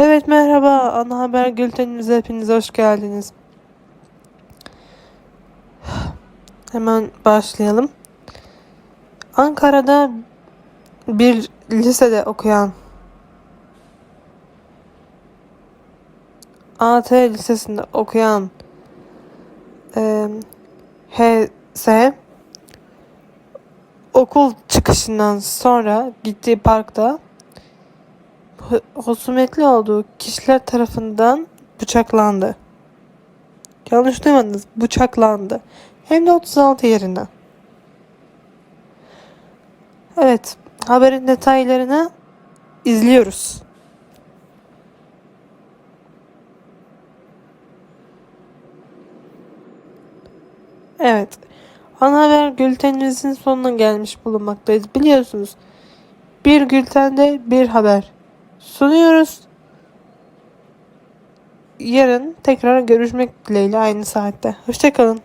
Evet merhaba ana haber bültenimize hepiniz hoş geldiniz. Hemen başlayalım. Ankara'da bir lisede okuyan AT Lisesi'nde okuyan e, HS okul çıkışından sonra gittiği parkta husumetli olduğu kişiler tarafından bıçaklandı. Yanlış duymadınız. Bıçaklandı. Hem de 36 yerinden. Evet. Haberin detaylarını izliyoruz. Evet. Ana haber bültenimizin sonuna gelmiş bulunmaktayız. Biliyorsunuz. Bir Gülten'de bir haber sunuyoruz. Yarın tekrar görüşmek dileğiyle aynı saatte. Hoşçakalın.